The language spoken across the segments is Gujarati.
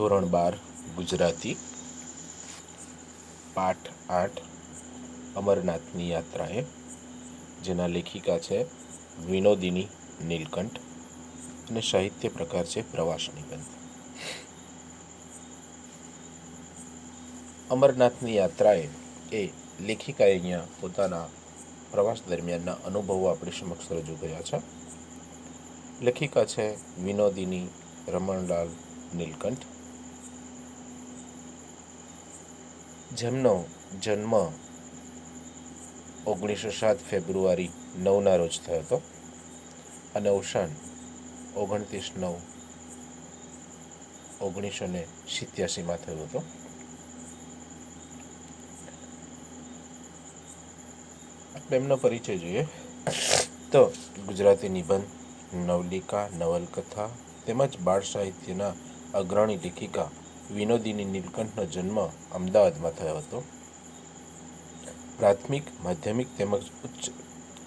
ધોરણ બાર, ગુજરાતી. પાઠ આઠ, અમરનાથની યાત્રાએ, જેના લેખિકા છે વિનોદિની નીલકંઠ અને સાહિત્ય પ્રકાર છે પ્રવાસ નિબંધ. અમરનાથની યાત્રાએ એ લેખિકાએ અહીંયા પોતાના પ્રવાસ દરમિયાનના અનુભવો આપણી સમક્ષ રજૂ કર્યા છે. લેખિકા છે વિનોદિની રમણલાલ નીલકંઠ. જેમનો જન્મ ઓગણીસો સાત ફેબ્રુઆરી નવના રોજ થયો હતો. અને અવસાન ઓગણત્રીસ નવ ઓગણીસો ને સિત્યાસીમાં થયું હતું. આપણે એમનો પરિચય જોઈએ. તો ગુજરાતી નિબંધ, નવલિકા, નવલકથા તેમજ બાળ સાહિત્યના અગ્રણી લેખિકા વિનોદિની નીલકંઠનો જન્મ અમદાવાદમાં થયો હતો. પ્રાથમિક, માધ્યમિક તેમજ ઉચ્ચ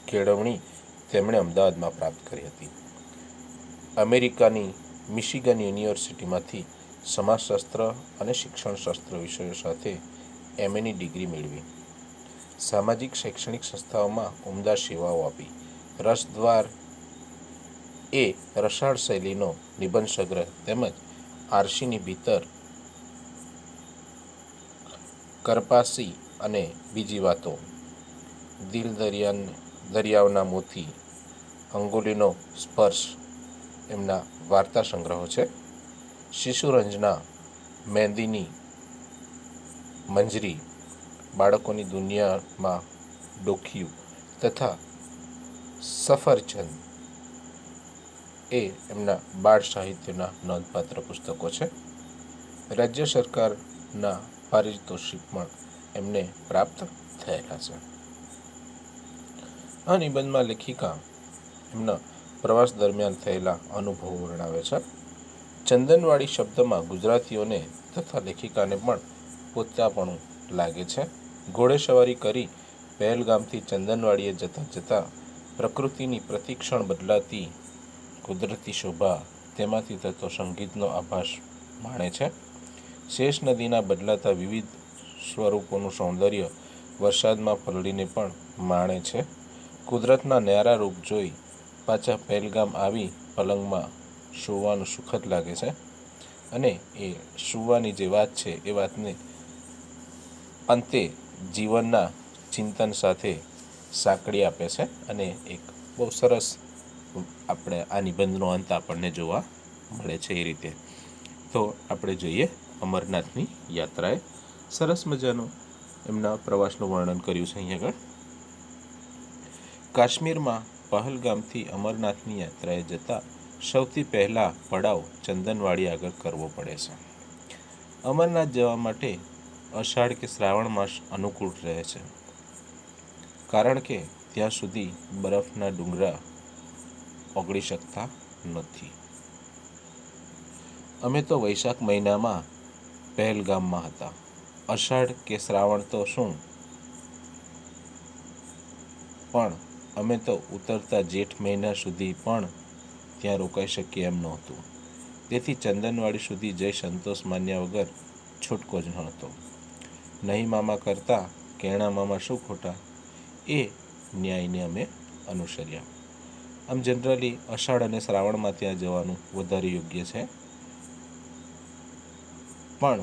કેળવણી તેમણે અમદાવાદમાં પ્રાપ્ત કરી હતી. અમેરિકાની મિશિગન યુનિવર્સિટીમાંથી સમાજશાસ્ત્ર અને શિક્ષણશાસ્ત્ર વિષયો સાથે એમએની ડિગ્રી મેળવી. સામાજિક, શૈક્ષણિક સંસ્થાઓમાં ઉમદા સેવાઓ આપી. રસદ્વાર એ રસાળ શૈલીનો નિબંધ સંગ્રહ તેમજ આરસીની ભીતર કરપાસી અને બીજી વાતો. દિલ દરિયાન દરિયાવના મોતી અંગુલીનો સ્પર્શ, એમના વાર્તા સંગ્રહો છે. શિશુરંજના, મહેંદીની મંજરી, બાળકોની દુનિયામાં ડોખિયું તથા સફરચંદ એ એમના બાળ સાહિત્યના નોંધપાત્ર પુસ્તકો છે. રાજ્ય સરકારના પારિતોષિક પણ એમને પ્રાપ્ત થયેલા છે. આ નિબંધમાં લેખિકા એમના પ્રવાસ દરમિયાન થયેલા અનુભવો વર્ણવે છે. ચંદનવાડી શબ્દમાં ગુજરાતીઓને તથા લેખિકાને પણ પોતાપણું લાગે છે. ઘોડેસવારી કરી પહેલગામથી ચંદનવાડીએ જતાં જતાં પ્રકૃતિની પ્રતિક્ષણ બદલાતી કુદરતી શોભા તેમાંથી થતો સંગીતનો આભાસ માણે છે. શેષ નદીના બદલાતા વિવિધ સ્વરૂપોનું સૌંદર્ય વરસાદમાં પલળીને પણ માણે છે. કુદરતના ન્યારા રૂપ જોઈ પાછા પહેલગામ આવી પલંગમાં સૂવાનું સુખદ લાગે છે. અને એ સૂવાની જે વાત છે, એ વાતને અંતે જીવનના ચિંતન સાથે સાંકળી આપે છે અને એક બહુ સરસ આપણે આ નિબંધનો અંત આપણને જોવા મળે છે એ રીતે. તો આપણે જોઈએ અમરનાથની યાત્રાએ સરસ મજાનું એમના પ્રવાસનું વર્ણન કર્યું છે અહીંયા આગળ. કાશ્મીરમાં પહલગામથી અમરનાથની યાત્રાએ જતા સૌથી પહેલાં પડાવ ચંદનવાડી આગળ કરવો પડે છે. અમરનાથ જવા માટે અષાઢ કે શ્રાવણ માસ અનુકૂળ રહે છે. કારણ કે ત્યાં સુધી બરફના ડુંગરા ઓગળી શકતા નથી. અમે તો વૈશાખ મહિનામાં પહેલગામમાં હતા. અષાઢ કે શ્રાવણ તો શું? પણ અમે તો ઉતરતા જેઠ મહિના સુધી પણ ત્યાં રોકાઈ શકીએ એમ નહોતું. તેથી ચંદનવાડી સુધી જઈ સંતોષ માન્યા વગર છૂટકો જ નહોતો. નહીં મામા કરતા, કેણા મામા શું ખોટા? એ ન્યાયને અમે અનુસર્યા. આમ જનરલી અષાઢ અને શ્રાવણમાં ત્યાં જવાનું વધારે યોગ્ય છે. પણ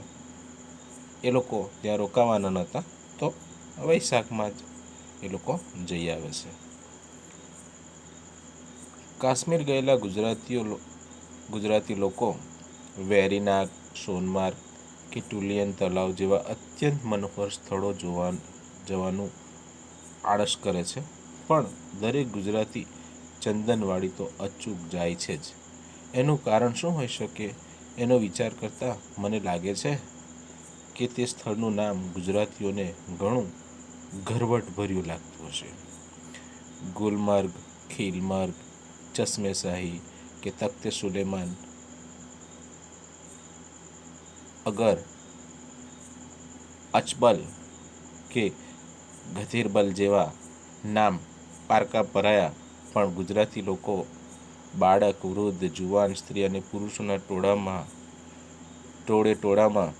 એ લોકો ત્યાં રોકાવાના નહોતા. તો વૈશાખમાં જ એ લોકો જઈ આવે છે. કાશ્મીર ગયેલા ગુજરાતીઓ ગુજરાતી લોકો વેરીનાગ, સોનમાર્ગ કે ટુલિયન તલાવ જેવા અત્યંત મનોહર સ્થળો જોવા જવાનું આળસ કરે છે. પણ દરેક ગુજરાતી ચંદનવાડી તો અચૂક જાય છે જ. એનું કારણ શું હોઈ શકે? એનો વિચાર કરતાં મને લાગે છે કે તે સ્થળનું નામ ગુજરાતીઓને ઘણું ગરવટભર્યું લાગતું હશે. ગુલમર્ગ, ખીલમર્ગ, ચશ્મેશાહી કે તખ્તે સુલેમાન, અગર, અચબલ કે ગધીરબલ જેવા નામ પારકા પરાયા પણ ગુજરાતી લોકો બાળક, વૃદ્ધ, જુવાન, સ્ત્રી અને પુરુષોના ટોળામાં, ટોળે ટોળામાં,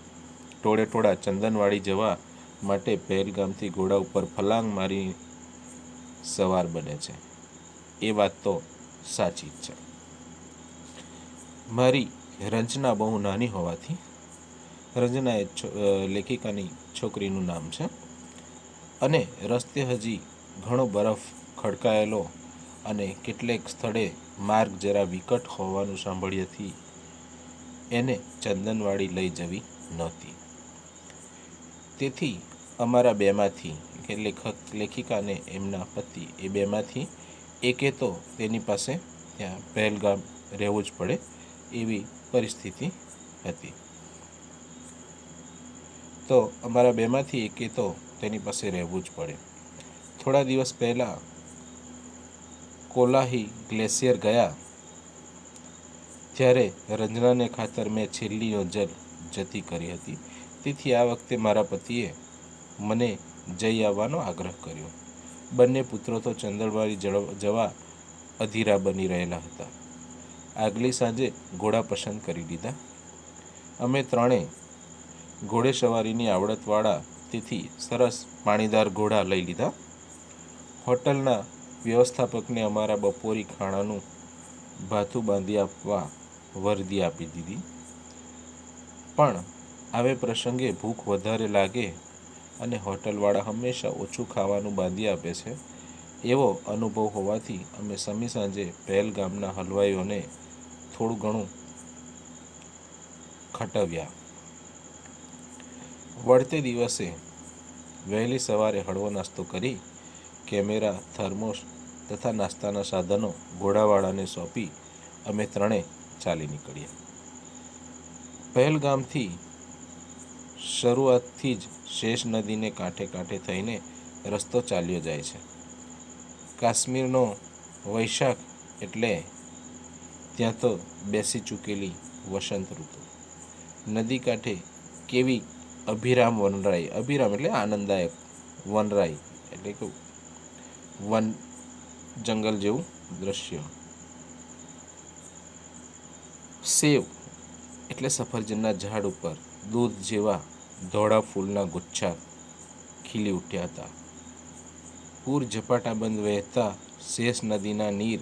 ટોળે ટોળા ચંદનવાડી જવા માટે પહેલગામથી ઘોડા ઉપર ફલાંગ મારી સવાર બને છે. એ વાત તો સાચી જ છે. મારી રંજના બહુ નાની હોવાથી રંજના એ લેખિકાની છોકરીનું નામ છે અને રસ્તે હજી ઘણો બરફ ખડકાયેલો અને કેટલેક સ્થળે માર્ગ જરા વિકટ હોવાનું સાંભળ્યાથી એને ચંદનવાડી લઈ જવી નહોતી. તેથી અમારા બેમાંથી કે લેખક લેખિકાને એમના પતિ એ બેમાંથી એકે તો તેની પાસે ત્યાં પહેલગામ રહેવું જ પડે એવી પરિસ્થિતિ હતી. તો અમારા બેમાંથી એકે તો તેની પાસે રહેવું જ પડે. થોડા દિવસ પહેલાં કોલાહી ગ્લેશિયર ગયા ત્યારે રંજનાને ખાતર મેં છેલ્લી નજર જતી કરી હતી. તેથી આ વખતે મારા પતિએ મને જઈ આવવાનો આગ્રહ કર્યો. બંને પુત્રો તો ચંદળવાળી જવા અધીરા બની રહેલા હતા. આગલી સાંજે ઘોડા પસંદ કરી લીધા અમે ત્રણે ઘોડેસવારીની આવડતવાળા તેથી સરસ પાણીદાર ઘોડા લઈ લીધા. હોટલના વ્યવસ્થાપકને અમારા બપોરી ખાણાનું ભાથું બાંધી આપવા વર્દી આપી દીધી. પણ આવે પ્રસંગે ભૂખ વધારે લાગે અને હોટલવાળા હંમેશા ઓછું ખાવાનું બાંધી આપે છે, એવો અનુભવ હોવાથી અમે સમી સાંજે પહેલગામના હલવાઈઓને થોડું ઘણું ખટવ્યા. વળતે દિવસે વહેલી સવારે હળવો નાસ્તો કરી કેમેરા, થર્મોસ તથા નાસ્તાના સાધનો ઘોડાવાળાને સોંપી અમે ત્રણે ચાલી નીકળ્યા. પહેલગામથી શરૂઆતથી જ શેષ નદીને કાંઠે કાંઠે થઈને રસ્તો ચાલ્યો જાય છે. કાશ્મીરનો વૈશાખ એટલે ત્યાં તો બેસી ચૂકેલી વસંત ઋતુ. નદી કાંઠે કેવી અભિરામ વનરાઈ અભિરામ એટલે આનંદદાયક વનરાઈ એટલે કે વન જંગલ જેવું દ્રશ્ય. સેવ એટલે સફરજનના ઝાડ ઉપર દૂધ જેવા ધોળા ફૂલના ગુચ્છા ખીલી ઉઠ્યા હતા. પૂર ઝપાટાબંધ વહેતા શેષ નદીના નીર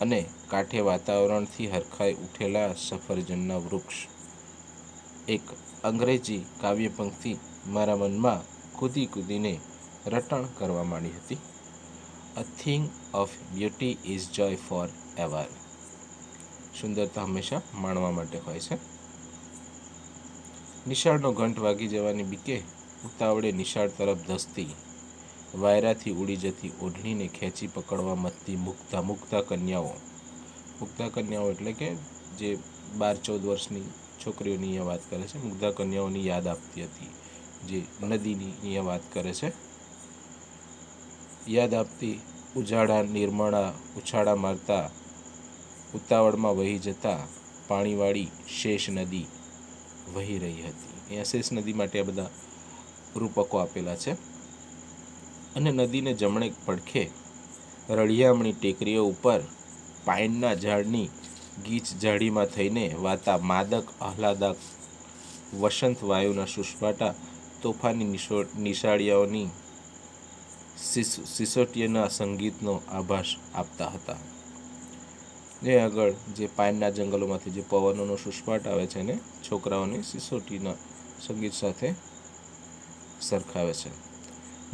અને કાંઠે વાતાવરણથી હરખાઈ ઉઠેલા સફરજનના વૃક્ષ. એક અંગ્રેજી કાવ્ય પંક્તિ મારા મનમાં કૂદી કૂદીને રટણ કરવા માંડી હતી. A thing of beauty is joy forever સુંદરતા હંમેશા માણવા માટે હોય છે. નિશાળનો ઘંટ વાગી જવાની બીકે ઉતાવળે નિશાળ તરફ ધસતી. વાયરાથી ઉડી જતી ઓઢણીને ખેંચી પકડવા મથતી મુક્તા મુક્તા કન્યાઓ. મુક્તા કન્યાઓ એટલે કે જે બાર ચૌદ વર્ષની છોકરીઓની અહીંયા વાત કરે છે. મુગ્ધા કન્યાઓની યાદ આપતી હતી. જે નદીની અહીંયા વાત કરે છે. યાદ આપતી ઉજાડા નિર્મળા ઉછાળા મારતા ઉતાવળમાં વહી જતા પાણીવાળી શેષ નદી વહી રહી હતી. અહીંયા શેષ નદી માટે આ બધા રૂપકો આપેલા છે. અને નદીને જમણે પડખે રળિયામણી ટેકરીઓ ઉપર પાઇનના ઝાડની ગીચ ઝાડીમાં થઈને વાતા માદક, આહલાદક, વસંત વાયુના સુસવાટા તોફાની નિશો, નિશાળિયાઓની સિસ- સંગીતનો આભાસ આપતા હતા. જે આગળ જે પાઇનના જંગલોમાંથી જે પવનોનો સુસવાટ આવે છે ને, છોકરાઓની સિસોટીના સંગીત સાથે સરખાવે છે.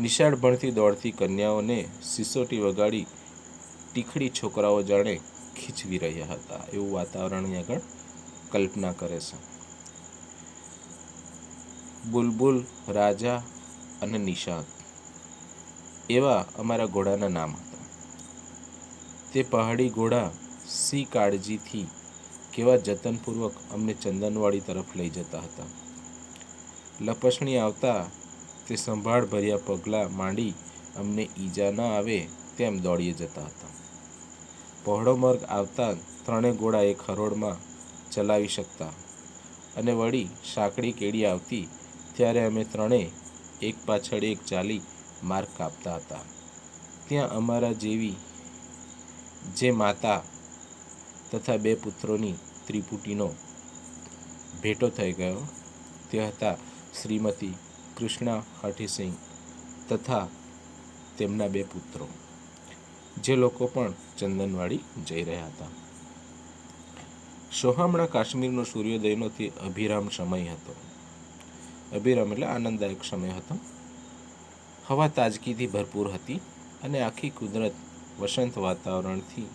નિશાળ ભણતી દોડતી કન્યાઓને સિસોટી વગાડી ટીખડી છોકરાઓ જાણે ખીચવી રહ્યા હતા. એવું વાતાવરણ આગળ કલ્પના કરે છે. બુલબુલ, રાજા અને નિશાંત એવા અમારા ઘોડાના નામ હતા. તે પહાડી ઘોડા સી કાળજીથી કેવા જતનપૂર્વક અમને ચંદનવાડી તરફ લઈ જતા હતા. લપસણી આવતા તે સંભાળ ભર્યા પગલાં માંડી અમને ઈજા ન આવે તેમ દોડીએ જતા હતા. પહોળો માર્ગ આવતા ત્રણેય ઘોડા એક હરોળમાં ચલાવી શકતા અને વળી સાંકડી કેડી આવતી, ત્યારે અમે ત્રણેય એક પાછળ એક ચાલી માર્ગ કાપતા હતા. ત્યાં અમારા જેવી જે માતા તથા બે પુત્રોની ત્રિપુટીનો ભેટો થઈ ગયો. તે હતા શ્રીમતી કૃષ્ણા હઠીસિંહ તથા તેમના બે પુત્રો, જે લોકો પણ ચંદનવાડી જઈ રહ્યા હતા. સોહામણા કાશ્મીરનો સૂર્યોદયનો તે અભિરામ સમય હતો. અભિરામ એટલે આનંદદાયક સમય હતો. હવા તાજગીથી ભરપૂર હતી અને આખી કુદરત વસંત વાતાવરણથી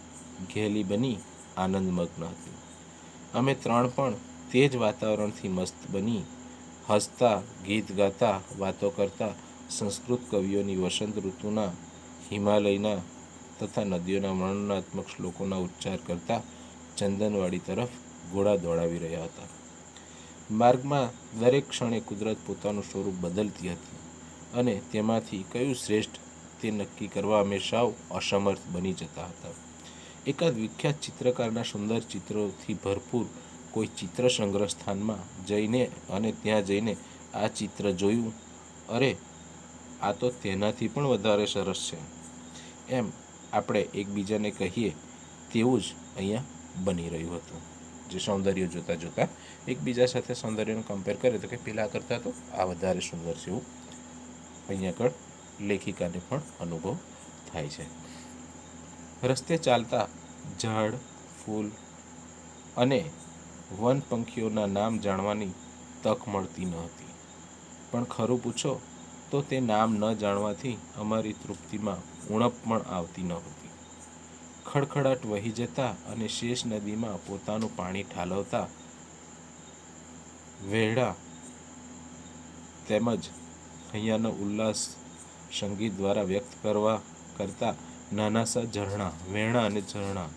ઘેલી બની, આનંદમગ્ન હતી. અમે ત્રણ પણ તે જ વાતાવરણથી મસ્ત બની, હસતા, ગીત ગાતા, વાતો કરતા સંસ્કૃત કવિઓની વસંત ઋતુના, હિમાલયના તથા નદીઓના વર્ણનાત્મક શ્લોકોના ઉચ્ચાર કરતા ચંદનવાડી તરફ ઘોડા દોડાવી રહ્યા હતા. માર્ગમાં દરેક ક્ષણે કુદરત પોતાનું સ્વરૂપ બદલતી હતી. અને તેમાંથી કયું શ્રેષ્ઠ તે નક્કી કરવા અમે સાવ અસમર્થ બની જતા હતા. એકાદ વિખ્યાત ચિત્રકારના સુંદર ચિત્રોથી ભરપૂર કોઈ ચિત્ર સંગ્રહ સ્થાનમાં જઈને અને ત્યાં જઈને આ ચિત્ર જોયું, અરે, આ તો તેનાથી પણ વધારે સરસ છે. એમ આપણે એકબીજાને કહીએ તેવું જ અહીંયા બની રહ્યું હતું. જે સૌંદર્ય જોતાં જોતાં એકબીજા સાથે સૌંદર્યનું કમ્પેર કરે તો કે પેલા કરતાં તો આ વધારે સુંદર છે એવું અહીંયા આગળ લેખિકાને પણ અનુભવ થાય છે. રસ્તે ચાલતા ઝાડ, ફૂલ અને વન પંખીઓના નામ જાણવાની તક મળતી ન હતી. પણ ખરું પૂછો તો તે નામ ન જાણવાથી અમારી તૃપ્તિમાં ઉણપ પણ આવતી ન હતી. ખડખડાટ વહી જતા અને શેષ નદીમાં પોતાનું પાણી ઠાલવતા વેડા તેમજ અહીંયાનો ઉલ્લાસ સંગીત દ્વારા વ્યક્ત કરવા કરતા નાના સા ઝરણા, વેણા અને ઝરણા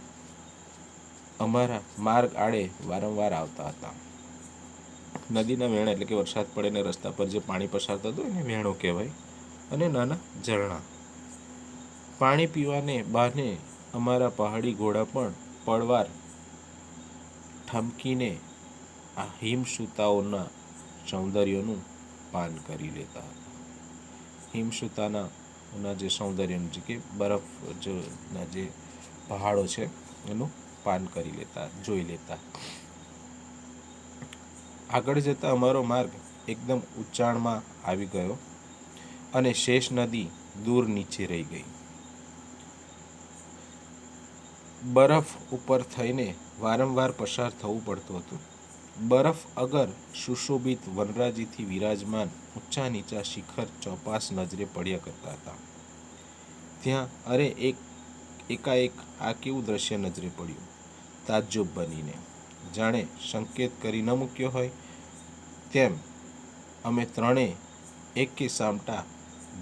અમારા માર્ગ આડે વારંવાર આવતા હતા. નદીના વેણા એટલે કે વરસાદ પડે ને રસ્તા પર જે પાણી પસાર થતું એને વેણો કહેવાય અને નાના ઝરણા. પાણી પીવાને બહાને અમારા પહાડી ઘોડા પણ પળવાર ઠમકીને આ હિમસુતાઓના સૌંદર્યનું પાન કરી લેતા હતા. હિમસૂતાના ના જે સૌંદર્યનું જે કે બરફ ના જે પહાડો છે, એનું પાન કરી લેતા, જોઈ લેતા. આગળ જતા અમારો માર્ગ એકદમ ઉચ્ચાણમાં આવી ગયો અને શેષ નદી દૂર નીચે રહી ગઈ. બરફ ઉપર થઈને વારંવાર પસાર થવું પડતું હતું. બરફ અગર સુશોભિત વનરાજીથી વિરાજમાન ઊંચા નીચા શિખર ચોપાસ નજરે પડ્યા કરતા હતા. ત્યાં અરે એક એકાએક આ કેવું દ્રશ્ય નજરે પડ્યું? તાજ્જુબ બનીને. જાણે સંકેત કરી ન મૂક્યો હોય તેમ અમે ત્રણેય એકે સામટા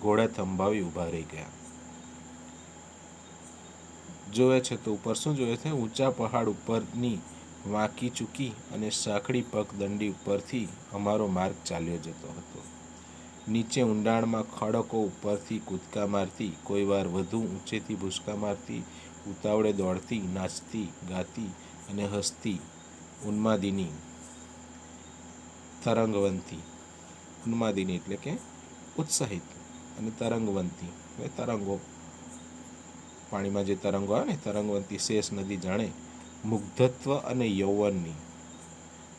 ઘોડા થંભાવી ઊભા રહી ગયા. જોવે છે તો ઉપર શું જોયે છે? ઊંચા પહાડ ઉપરની વાંકી ચૂકી અને સાંકડી પગદંડી ઉપરથી અમારો માર્ગ ચાલ્યો જતો હતો. નીચે ઊંડાણમાં ખડકો ઉપરથી કૂદકા મારતી, કોઈ વાર વધુ ઊંચેથી ભૂસકા મારતી, ઉતાવળે દોડતી, નાચતી, ગાતી અને હસતી, ઉન્માદિની, તરંગવંતી. ઉન્માદિની એટલે કે ઉત્સાહિત અને તરંગવંતી. એટલે તરંગો, પાણીમાં જે તરંગો આવે ને, તરંગવંતી શેષ નદી જાણે મુગ્ધત્વ અને યૌવનની.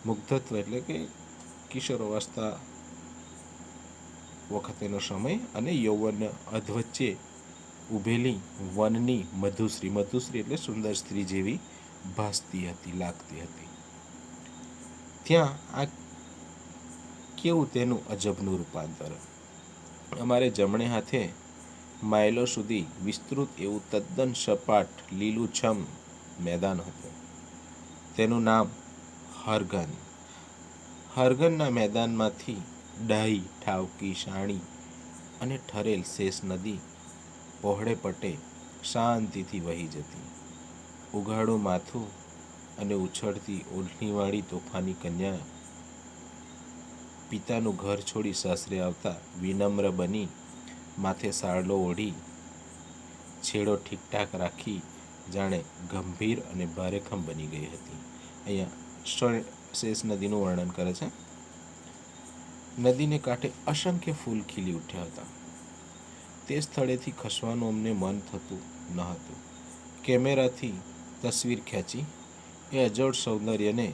મુગ્ધત્વ એટલે કે કિશોર અવસ્થા વખતેનો સમય અને યૌવન અધવચ્ચે ઊભેલી વનની મધુશ્રી. મધુશ્રી એટલે સુંદર સ્ત્રી જેવી ભાસતી હતી, લાગતી હતી. ત્યાં આ કેવું તેનું અજબનું રૂપાંતર? અમારે જમણે હાથે માઇલો સુધી વિસ્તૃત એવું તદ્દન સપાટ લીલુંછમ મેદાન હતું. તેનું નામ હરગન. હરગનના મેદાનમાંથી ડાહી ઠાવકી શાણી અને ઠરેલ શેષ નદી પહોળે પટે શાંતિથી વહી જતી. ઉઘાડું માથું અને ઉછળતી ઓઢણીવાળી તોફાની કન્યા પિતાનું ઘર છોડી સાસરે આવતા વિનમ્ર બની માથે સારલો ઓઢી, છેડો ઠીકઠાક રાખી જાણે ગંભીર અને ભારેખમ બની ગઈ હતી. અહીંયા શેષ નદીનું વર્ણન કરે છે. નદીને કાંઠે અસંખ્ય ફૂલ ખીલી ઉઠ્યા હતા. તે સ્થળેથી ખસવાનું અમને મન થતું ન હતું. કેમેરાથી તસવીર ખેંચી, એ અજોડ સૌંદર્યને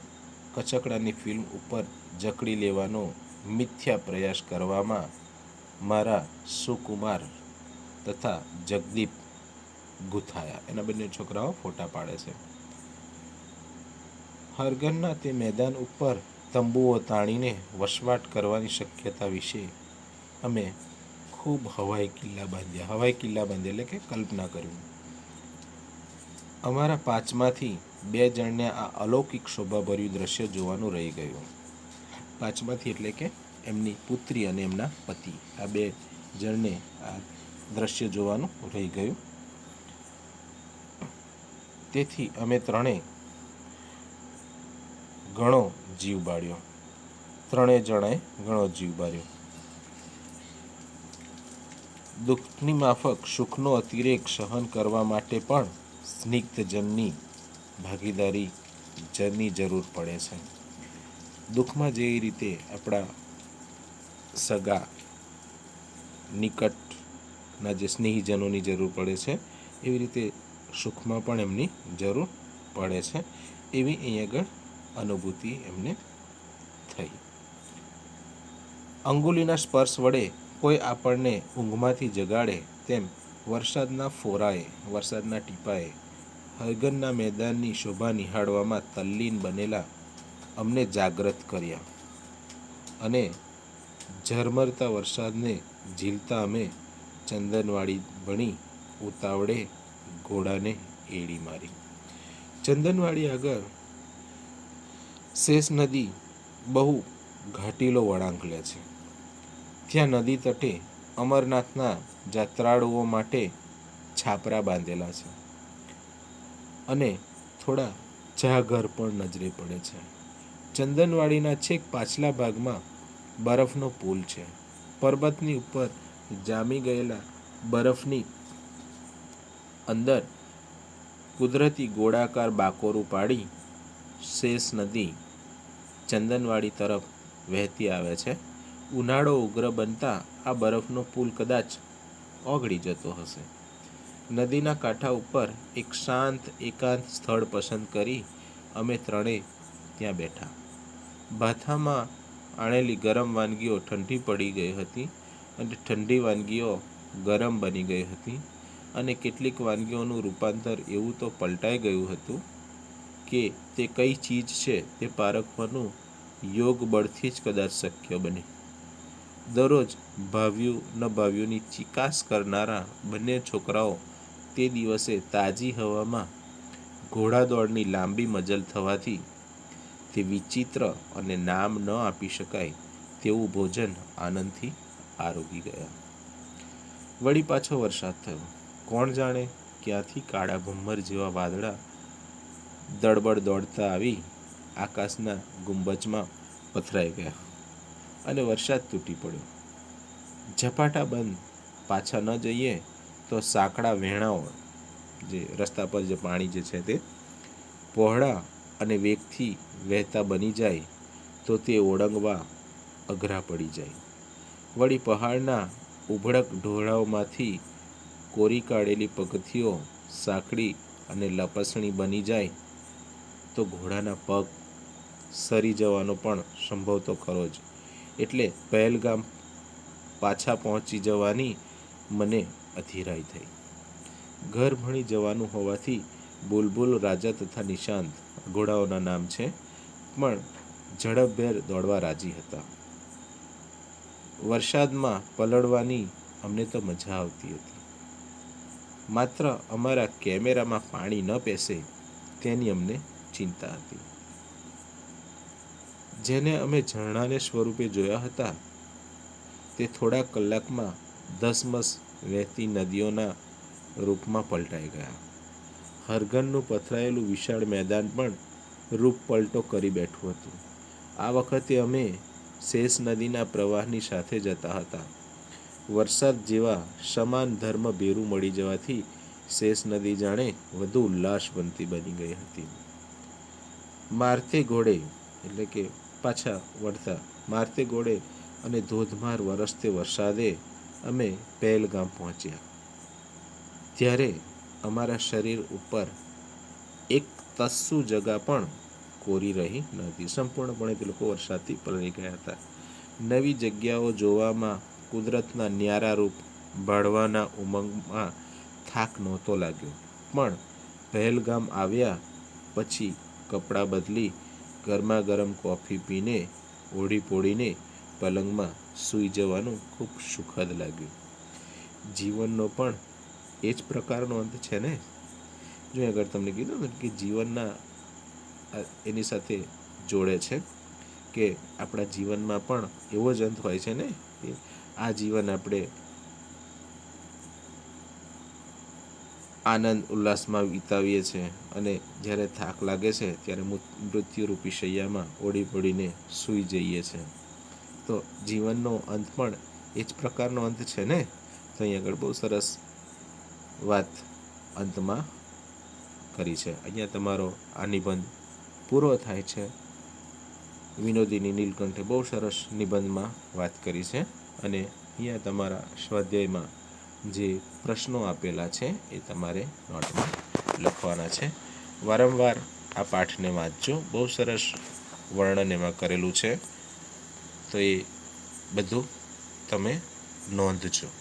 કચકડાની ફિલ્મ ઉપર જકડી લેવાનો મિથ્યા પ્રયાસ કરવામાં મારા સુકુમાર તથા જગદીપ ગુથાયા. એના બંને છોકરાઓ ફોટા પાડે છે. હરગનના તે મેદાન ઉપર તંબુઓ તાણીને વસવાટ કરવાની શક્યતા વિશે અમે ખૂબ હવાઈ કિલ્લા બાંધ્યા. હવાઈ કિલ્લા બાંધ્યા એટલે કે કલ્પના કર્યું અમારા પાંચમાંથી બે જણને આ અલૌકિક શોભાભર્યું દ્રશ્ય જોવાનું રહી ગયું. પાંચમાંથી એટલે કે એમની પુત્રી અને એમના પતિ. આ બે જણને આ દ્રશ્ય જોવાનું રહી ગયું. તેથી અમે ત્રણેય ઘણો જીવ બાળ્યો. ત્રણેય જણાએ ઘણો જીવ બાળ્યો. દુઃખની માફક સુખનો અતિરેક સહન કરવા માટે પણ સ્નિગ્ધજનની ભાગીદારી જની જરૂર પડે છે. દુઃખમાં જે રીતે આપણા સગા નિકટના જે સ્નેહીજનોની જરૂર પડે છે, એવી રીતે સુખમાં પણ એમની જરૂર પડે છે. એવી અહીં આગળ અનુભૂતિ એમને થઈ. અંગુલીના સ્પર્શ વડે કોઈ આપણને ઊંઘમાંથી જગાડે તેમ વરસાદના ફોરાએ, વરસાદના ટીપાએ હરગનના મેદાનની શોભા નિહાળવામાં તલ્લીન બનેલા અમને જાગૃત કર્યા. અને ઝરમરતા વરસાદને ઝીલતા અમે ચંદનવાડી ભણી ઉતાવળે ઘોડાને એડી મારી. ચંદનવાડી આગળ શેષ નદી બહુ ઘાટીલો વળાંક લે છે. ત્યાં નદી તટે અમરનાથના જાત્રાળુઓ માટે છાપરા બાંધેલા છે અને થોડા જાઘર પણ નજરે પડે છે. ચંદનવાડીના છેક પાછલા ભાગમાં બરફનો પુલ છે. પર્વતની ઉપર જામી ગયેલા બરફની અંદર કુદરતી ગોળાકાર બાકોરું પાડી શેષ નદી ચંદનવાડી તરફ વહેતી આવે છે. ઉનાળો ઉગ્ર બનતા આ બરફનો પુલ કદાચ ઓગળી જતો હશે. નદીના કાંઠા ઉપર એક શાંત, એકાંત સ્થળ પસંદ કરી અમે ત્રણેય ત્યાં બેઠા. ભાથામાં આણેલી ગરમ વાનગીઓ ઠંડી પડી ગઈ હતી અને ઠંડી વાનગીઓ ગરમ બની ગઈ હતી. અને કેટલીક વાનગીઓનું રૂપાંતર એવું તો પલટાઈ ગયું હતું કે તે કઈ ચીજ છે તે પારખવાનું યોગ બળથી જ કદાચ શક્ય બને. દરરોજ ભાવ્યું, ન ભાવ્યુંની ચિકાસ કરનારા બંને છોકરાઓ તે દિવસે તાજી હવામાં ઘોડાદોડની લાંબી મજલ થવાથી તે વિચિત્ર અને નામ ન આપી શકાય તેવું ભોજન આનંદથી આરોગી ગયા. વળી પાછો વરસાદ થયો. કોણ જાણે ક્યાંથી કાળા ભમ્મર જેવા વાદળા દળબડ દોડતા આવી આકાશના ગુંબજમાં પથરાઈ ગયા અને વરસાદ તૂટી પડ્યો. ઝપાટા બંધ, પાછા ન જઈએ તો સાંકડા વેણાઓ જે રસ્તા પર જે પાણી જે છે તે પહોળા અને વેગથી વહેતા બની જાય તો તે ઓળંગવા અઘરા પડી જાય. વળી પહાડના ઉભળક ઢોળાવમાંથી કોરી કાઢેલી પગથીઓ સાંકડી અને લપસણી બની જાય તો ઘોડાના પગ સરી જવાનો પણ સંભવ તો ખરો જ એટલે પહેલગામ પાછા પહોંચી જવાની મને અધીરાઈ થઈ. ઘર ભણી જવાનું હોવાથી બુલબુલ રાજા તથા નિશાંત ઘોડાઓના નામ છે, પણ ઝડપભેર દોડવા રાજી હતા. વરસાદમાં પલળવાની અમને તો મજા આવતી હતી. માત્ર અમારા કેમેરામાં પાણી ન પેસે તેની અમને ચિંતા હતી. જેને અમે ઝરણાને સ્વરૂપે જોયા હતા, તે થોડા કલાકમાં ધસમસ વહેતી નદીઓના રૂપમાં પલટાઈ ગયા. હરગનનું પથરાયેલું વિશાળ મેદાન પણ રૂપ પલટો કરી બેઠું હતું. આ વખતે અમે શેષ નદીના પ્રવાહની સાથે જતા હતા. વરસાદ જેવા સમાન ધર્મ ભેરું મળી જવાથી શેષ નદી જાણે વધુ ઉલ્લાસવંતી બની ગઈ હતી. મારતે ઘોડે એટલે કે પાછા વળતા મારતે ઘોડે અને ધોધમાર વરસતે વરસાદે અમે પહેલગામ પહોંચ્યા. ત્યારે અમારા શરીર ઉપર એક તસ્સુ જગા પણ કોરી રહી નહોતી. સંપૂર્ણપણે તે લોકો વરસાદથી પલળી ગયા હતા. નવી જગ્યાઓ જોવામાં કુદરતના ન્યારા રૂપ ભાળવાના ઉમંગમાં થાક નહોતો લાગ્યો. પણ પહેલગામ આવ્યા પછી કપડાં બદલી ગરમા ગરમ કોફી પીને, ઓઢી પોડીને પલંગમાં સૂઈ જવાનું ખૂબ સુખદ લાગ્યું. જીવનનો પણ એ જ પ્રકારનો અંત છે ને? જો આગળ તમને કીધું ને કે જીવનના એની સાથે જોડે છે કે આપણા જીવનમાં પણ એવો જ અંત હોય છે ને? આ જીવન આપણે આનંદ, ઉલ્લાસમાં વિતાવીએ છીએ અને જ્યારે થાક લાગે છે ત્યારે મૃત્યુરૂપી શૈયામાં ઓડી પડીને સૂઈ જઈએ છીએ. તો જીવનનો અંત પણ એ જ પ્રકારનો અંત છે ને? તો અહીં આગળ બહુ સરસ વાત અંતમાં કરી છે. અહીંયા તમારો આ નિબંધ પૂરો થાય છે. વિનોદીની નીલકંઠે બહુ સરસ નિબંધમાં વાત કરી છે. અને અહીંયા તમારા સ્વાધ્યાયમાં જે પ્રશ્નો આપેલા છે એ તમારે નોટમાં લખવાના છે. વારંવાર આ પાઠને વાંચજો. બહુ સરસ વર્ણન એમાં કરેલું છે. તો એ બધું તમે નોંધજો.